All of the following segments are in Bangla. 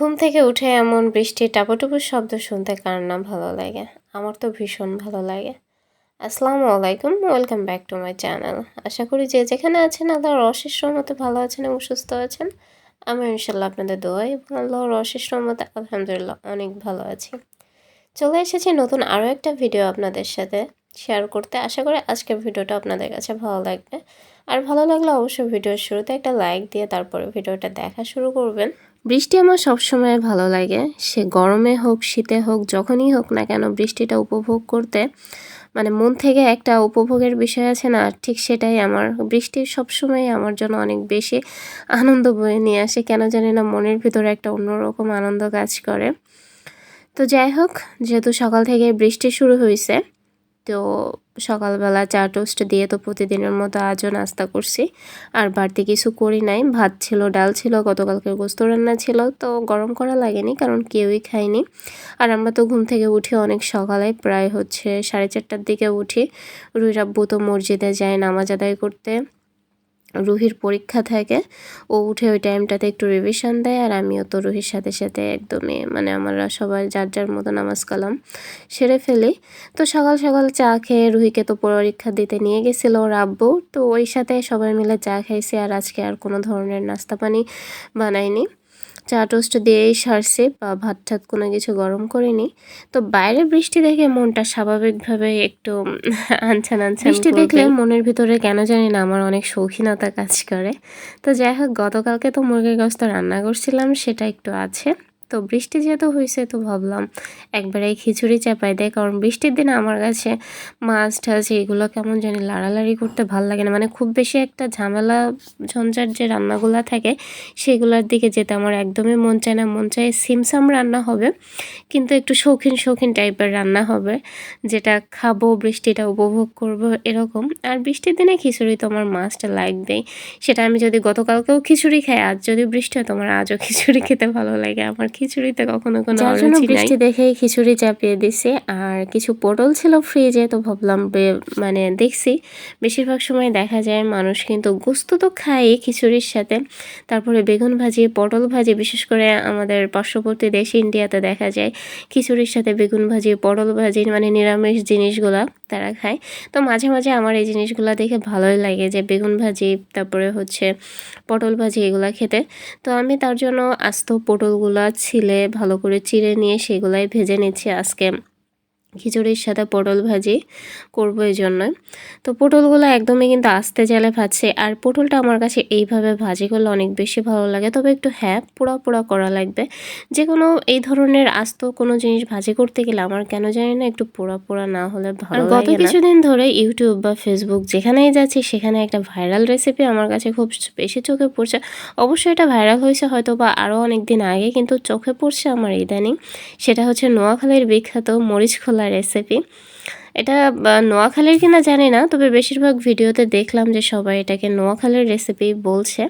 ঘুম থেকে উঠে এমন বৃষ্টির টাপুটুপুর শব্দ শুনতে কার না ভালো লাগে? আমার তো ভীষণ ভালো লাগে। আসসালামু আলাইকুম, welcome back to my channel. আশা করি যে যেখানে আছেন আল্লাহর অশেষ মতো ভালো আছেন এবং সুস্থ আছেন। আমি ইনশাল্লাহ আপনাদের দোয়াই এবং আল্লাহর অশেষ মতো আলহামদুলিল্লাহ অনেক ভালো আছি। চলে এসেছি নতুন আরও একটা ভিডিও আপনাদের সাথে শেয়ার করতে। আশা করি আজকের ভিডিওটা আপনাদের কাছে ভালো লাগবে। আর ভালো লাগলে অবশ্যই ভিডিওর শুরুতে একটা লাইক দিয়ে তারপরে ভিডিওটা দেখা শুরু করবেন। বৃষ্টি আমার সবসময় ভালো লাগে। সে গরমে হোক, শীতে হোক, যখনই হোক না কেন বৃষ্টিটা উপভোগ করতে মানে মন থেকে একটা উপভোগের বিষয় আছে না ঠিক সেটাই আমার। বৃষ্টি সবসময় আমার জন্য অনেক বেশি আনন্দ বয়ে নিয়ে আসে, কেন জানি না মনের ভিতরে একটা অন্যরকম আনন্দ কাজ করে। তো যাই হোক, যেহেতু সকাল থেকে বৃষ্টি শুরু হয়েছে তো সকালবেলা চা টোস্ট দিয়ে তো প্রতিদিনের মতো আজও নাস্তা করছি। আর বাড়তি কিছু করি নাই, ভাত ছিল, ডাল ছিল গতকালকে গোস্ত রান্না ছিল, তো গরম করা লাগেনি কারণ কেউই খায়নি। আর আমরা তো ঘুম থেকে উঠি অনেক সকালে, প্রায় হচ্ছে সাড়ে চারটার দিকে উঠি। রুই রাব্বু তো মসজিদে যায় নামাজ আদায় করতে। রুহির পরীক্ষা থাকে। ও উঠে ওই টাইমটাতে একটু রিভিশন দেয় আর আমিও তো রুহির সাথে সাথে একদমই মানে আমরা সবাই যার যার মতো নামাজ কালাম সেরে ফেলি। তো সকাল সকাল চা খেয়ে রুহিকে তো পরীক্ষা দিতে নিয়ে গেছিল ওর আব্বু। তো ওই সাথে সবাই মিলে চা খাইছি আর আজকে আর কোনো ধরনের নাস্তা পানি বানাইনি। চা টোস্ট দিয়েই সারছে বা ভাত ঠাত কোনো কিছু গরম করিনি। তো বাইরে বৃষ্টি দেখে মনটা স্বাভাবিকভাবে একটু আনছান আনছান বৃষ্টি দেখলে মনের ভিতরে কেন জানি না আমার অনেক শৌখিনতা কাজ করে। তো যাই হোক গতকালকে তো মুরগির গোস্ত রান্না করছিলাম সেটা একটু আছে। তো বৃষ্টি যেহেতু হয়েছে তো ভাবলাম একবারে খিচুড়ি চাপাই দেয়, কারণ বৃষ্টির দিনে আমার কাছে মাছ টাছ এগুলো কেমন জানি লাড়ালাড়ি করতে ভালো লাগে না। মানে খুব বেশি একটা ঝামেলা ঝঞ্ঝাট যে রান্নাগুলো থাকে সেগুলোর দিকে যেতে আমার একদমই মন চায় না। মন চায় সিমসাম রান্না হবে, কিন্তু একটু শৌখিন শৌখিন টাইপের রান্না হবে, যেটা খাব, বৃষ্টিটা উপভোগ করব, এরকম। আর বৃষ্টির দিনে খিচুড়ি তো আমার মাছটা লাগবেই। সেটা আমি যদি গতকালকেও খিচুড়ি খাই, আজ যদি বৃষ্টি হয় তোমার আজও খিচুড়ি খেতে ভালো লাগে, আমার খিচুড়িতে কখনো কোনো জন্য বৃষ্টি দেখেই খিচুড়ি চাপিয়ে দিছি। আর কিছু পটল ছিল ফ্রিজে তো ভাবলাম মানে দেখছি। বেশিরভাগ সময় দেখা যায় মানুষ কিন্তু গোস্ত তো খায় খিচুড়ির সাথে। তারপরে বেগুন ভাজি পটল ভাজি বিশেষ করে আমাদের পার্শ্ববর্তী দেশ ইন্ডিয়াতে দেখা যায়। খিচুড়ির সাথে বেগুন ভাজি পটল ভাজি মানে নিরামিষ জিনিসগুলা। তারা খায়। তো মাঝে মাঝে আমার এই জিনিসগুলো দেখে ভালোই লাগে যে বেগুন ভাজি, তারপরে হচ্ছে পটল ভাজি এগুলো খেতে। তো আমি তার জন্য আস্ত পটলগুলো ছিলে ভালো করে চিড়ে নিয়ে সেগুলাই ভেজে নিচ্ছি আজকে। খিচুড়ির সাথে পটল ভাজি করব এই জন্য। তো পটলগুলো একদমই কিন্তু আস্তে জালে ভাজছে আর পটলটা আমার কাছে এইভাবে ভাজি করলে অনেক বেশি ভালো লাগে। তবে একটু হ্যাঁ পোড়া পোড়া করা লাগবে। যে কোনো এই ধরনের আস্ত কোনো জিনিস ভাজি করতে গেলে আমার কেন জানি না একটু পোড়া পোড়া না হলে ভালো গত কিছুদিন ধরে ইউটিউব বা ফেসবুক যেখানেই যাচ্ছি সেখানে একটা ভাইরাল রেসিপি আমার কাছে খুব বেশি চোখে পড়ছে। অবশ্যই এটা ভাইরাল হয়েছে হয়তো বা আরও অনেক দিন আগে কিন্তু চোখে পড়ছে আমার ইদানিং। সেটা হচ্ছে নোয়াখালীর বিখ্যাত মরিচ খোলা খোলা রেসিপি এটা নোয়াখালীর কিনা জানি না, তবে বেশিরভাগ ভিডিওতে দেখলাম যে সবাই এটাকে নোয়াখালীর রেসিপি বলছে।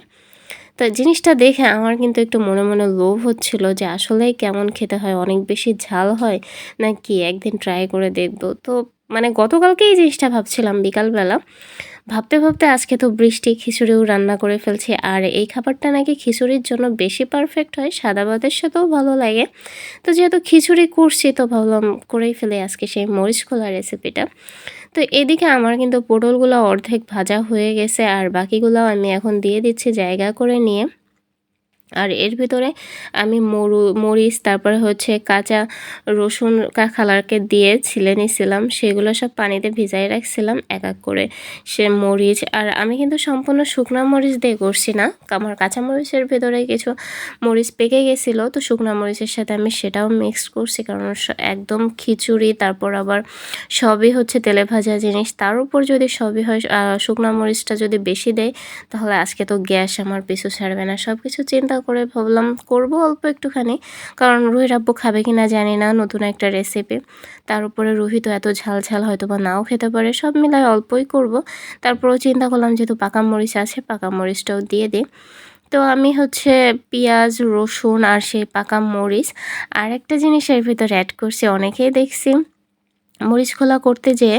তো জিনিসটা দেখে আমার কিন্তু একটু মনে মনে লোভ হচ্ছিল যে আসলে কেমন খেতে হয়, অনেক বেশি ঝাল হয়, নাকি একদিন ট্রাই করে দেখব। তো মানে গতকালকে এই জিনিসটা ভাবছিলাম, বিকালবেলা। ভাবতে ভাবতে আজকে তো বৃষ্টি, খিচুড়িও রান্না করে ফেলছি। আর এই খাবারটা নাকি খিচুড়ির জন্য বেশি পারফেক্ট হয়, সাদা ভাতের সাথেও ভালো লাগে। তো যেহেতু খিচুড়ি করছি, তো ভাবলাম করেই ফেলে আজকে সেই মরিচ খোলা রেসিপিটা তো এদিকে আমার কিন্তু পটলগুলো অর্ধেক ভাজা হয়ে গেছে, আর বাকিগুলো আমি এখন দিয়ে দিচ্ছি জায়গা করে নিয়ে। আর এর ভিতরে আমি মরু, মরিচ, তারপরে হচ্ছে কাঁচা রসুন খালারকে দিয়ে ছিলে নিয়েছিলাম সেগুলো সব পানিতে ভিজাই রাখছিলাম এক এক করে। সে মরিচ, আর আমি কিন্তু সম্পূর্ণ শুকনা মরিচ দিয়ে করছি না। আমার কাঁচা মরিচের ভিতরে কিছু মরিচ পেকে গেছিল, তো শুকনা মরিচের সাথে আমি সেটাও মিক্স করছি, কারণ একদম খিচুড়ি, তারপর আবার সবই হচ্ছে তেলে ভাজা জিনিস। তার উপর যদি সবই হয় শুকনা মরিচটা যদি বেশি দেয়, তাহলে আজকে তো গ্যাস, আমার পিছু ছাড়বে না। সব কিছু চিন্তা করে ভাবলাম করব অল্প একটুখানি। কারণ রুহির আব্বু খাবে কি না জানি না, নতুন একটা রেসিপি তার উপরে রুহি তো এত ঝাল ঝাল হয়তো বা নাও খেতে পারে, সব মিলায় অল্পই করব। তারপরেও চিন্তা করলাম যেহেতু পাকা মরিচ আছে, পাকা মরিচটাও দিয়ে দিই। তো আমি হচ্ছে পেঁয়াজ, রসুন আর সেই পাকা মরিচ আর একটা জিনিস এর ভিতরে অ্যাড করছি, অনেকেই দেখছি। মরিচ খোলা করতে যেয়ে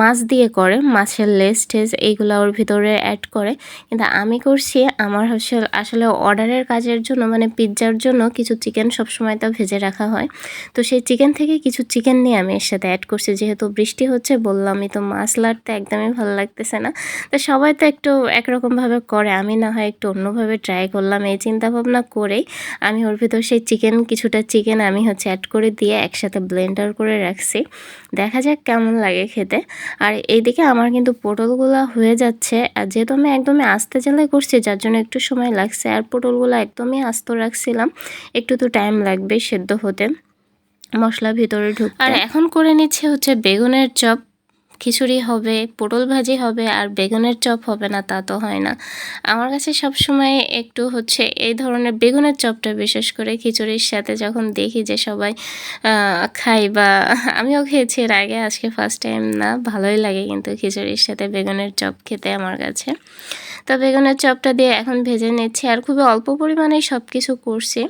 মাছ দিয়ে করে, মাছের লেস টেস এইগুলো ওর ভিতরে অ্যাড করে। কিন্তু আমি করছি, আমার হচ্ছে আসলে অর্ডারের কাজের জন্য মানে পিৎজার জন্য কিছু চিকেন সবসময় তো ভেজে রাখা হয়। তো সেই চিকেন থেকে কিছু চিকেন নিয়ে আমি এর সাথে অ্যাড করছি। যেহেতু বৃষ্টি হচ্ছে, বললামই তো মাছ লাড়তে একদমই ভালো লাগতেছে না। তো সবাই তো একটু একরকমভাবে করে, আমি না হয় একটু অন্যভাবে ট্রাই করলাম। এই চিন্তা ভাবনা করেই আমি ওর ভিতর সেই চিকেন, কিছুটা চিকেন আমি হচ্ছে অ্যাড করে দিয়ে একসাথে ব্লেন্ডার করে রাখছি। দেখা যাক কেমন লাগে খেতে। আর এইদিকে আমার কিন্তু পটলগুলো হয়ে যাচ্ছে। আর যেহেতু আমি একদমই আস্তে চালাই করছি, যার জন্য একটু সময় লাগছে। আর পটলগুলো একদমই আস্ত রাখছিলাম। একটু তো টাইম লাগবে সেদ্ধ হতে। মশলা ভিতরে ঢুক আর এখন করে নিচ্ছে হচ্ছে বেগুনের চপ। খিচুড়ি হবে, পটল ভাজি হবে আর বেগুনের চপ হবে না, তা তো হয় না। আমার কাছে সব সময় একটু হচ্ছে এই ধরনের বেগুনের চপটা বিশেষ করে খিচুড়ির সাথে যখন দেখি যে সবাই খাই বা আমিও খেয়েছি এর আগে, আজকে ফার্স্ট টাইম না, ভালোই লাগে কিন্তু খিচুড়ির সাথে বেগুনের চপ খেতে আমার কাছে। তো বেগুনের চপটা দিয়ে এখন ভেজে নিচ্ছি আর খুবই অল্প পরিমাণেই সব কিছু করছি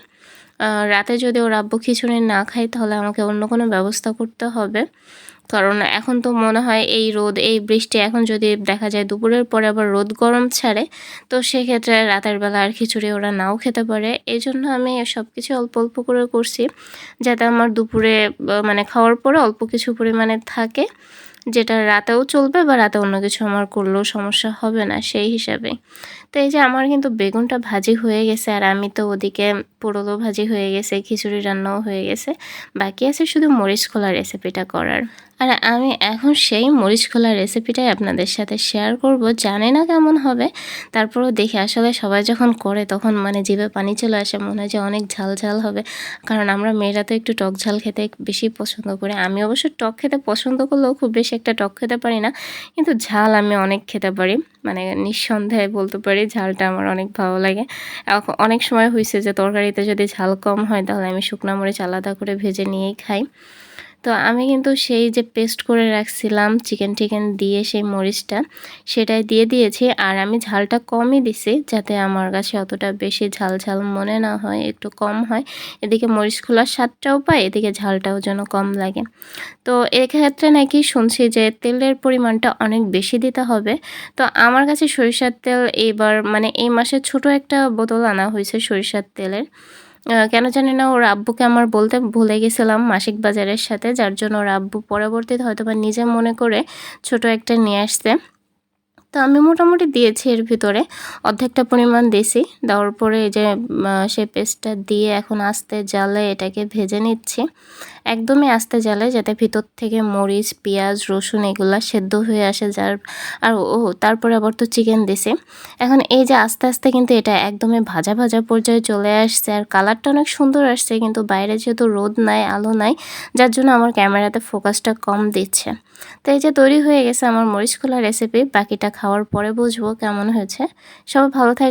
রাতে যদি ওর আব্বু খিচুড়ি না খায় তাহলে আমাকে অন্য কোনো ব্যবস্থা করতে হবে। কারণ এখন তো মনে হয় এই রোদ, এই বৃষ্টি এখন যদি দেখা যায় দুপুরের পরে আবার রোদ গরম ছাড়ে, তো সেক্ষেত্রে রাতের বেলা আর খিচুড়ি ওরা নাও খেতে পারে। এই জন্য আমি সব কিছু অল্প অল্প করে করছি, যাতে আমার দুপুরে মানে খাওয়ার পরে অল্প কিছু পরিমাণে থাকে, যেটা রাতেও চলবে বা রাতে অন্য কিছু আমার করলেও সমস্যা হবে না সেই হিসাবে। তো এই যে আমার কিন্তু বেগুনটা ভাজি হয়ে গেছে, আর আমি তো ওদিকে পোড়লও ভাজি হয়ে গেছে, খিচুড়ি রান্নাও হয়ে গেছে, বাকি আছে শুধু মরিচ খোলা রেসিপিটা করার। আর আমি এখন সেই মরিচ খোলা রেসিপিটাই আপনাদের সাথে শেয়ার করব। জানি না কেমন হবে। তারপরেও দেখি আসলে সবাই যখন করে তখন মানে জিভে পানি চলে আসে মনে হয় যে অনেক ঝাল ঝাল হবে। কারণ আমরা মেয়েরা তো একটু টক ঝাল খেতে বেশি পছন্দ করি। আমি অবশ্য টক খেতে পছন্দ করলেও খুব বেশি একটা টক খেতে পারি না। কিন্তু ঝাল আমি অনেক খেতে পারি। মানে নিঃসন্দেহে বলতে পারি ঝালটা আমার অনেক ভালো লাগে। অনেক সময় হয়েছে যে তরকারিতে যদি ঝাল কম হয় তাহলে আমি শুকনো মরিচ আলাদা করে ভেজে নিয়েই খাই। তো আমি কিন্তু সেই যে পেস্ট করে রাখছিলাম চিকেন টিকেন দিয়ে সেই মরিচটা, সেটাই দিয়ে দিয়েছি। আর আমি ঝালটা কমই দিছি যাতে আমার কাছে অতটা বেশি ঝাল ঝাল মনে না হয়, একটু কম হয়। এদিকে মরিচ খোলার স্বাদটাও পায় এদিকে ঝালটাও যেন কম লাগে। তো এক্ষেত্রে নাকি শুনছি যে তেলের পরিমাণটা অনেক বেশি দিতে হবে। তো আমার কাছে সরিষার তেল এইবার মানে এই মাসে ছোট একটা বোতল আনা হয়েছে সরিষার তেলের। কেন জানি না, ওর আব্বুকে আমার বলতে ভুলে গেছিলাম মাসিক বাজারের সাথে, যার জন্য ওর আব্বু পরবর্তীতে হয়তো বা নিজে মনে করে ছোট একটা নিয়ে আসতে তো আমি মোটামুটি দিয়েছি এর ভিতরে। অর্ধেকটা পরিমাণ দিয়েছি। দেওয়ার পরে এই যে সে পেস্টটা দিয়ে এখন আস্তে জালে এটাকে ভেজে নিচ্ছি। একদমই আস্তে জালে যাতে ভিতর থেকে মরিচ, পেঁয়াজ, রসুন এগুলো সেদ্ধ হয়ে আসে যার আর ও, তারপরে আবার তো চিকেন দিছি এখন এই যে আস্তে আস্তে কিন্তু এটা একদমই ভাজা ভাজা পর্যায়ে চলে আসছে। আর কালারটা অনেক সুন্দর আসছে, কিন্তু বাইরে যেহেতু রোদ নাই, আলো নাই, যার জন্য আমার ক্যামেরাতে ফোকাসটা কম দিচ্ছে। তো এই যে তৈরি হয়ে গেছে আমার মরিচ খোলা রেসিপি বাকিটা খাওয়ার পরে বুঝব কেমন হয়েছে। সবাই ভালো থাকবে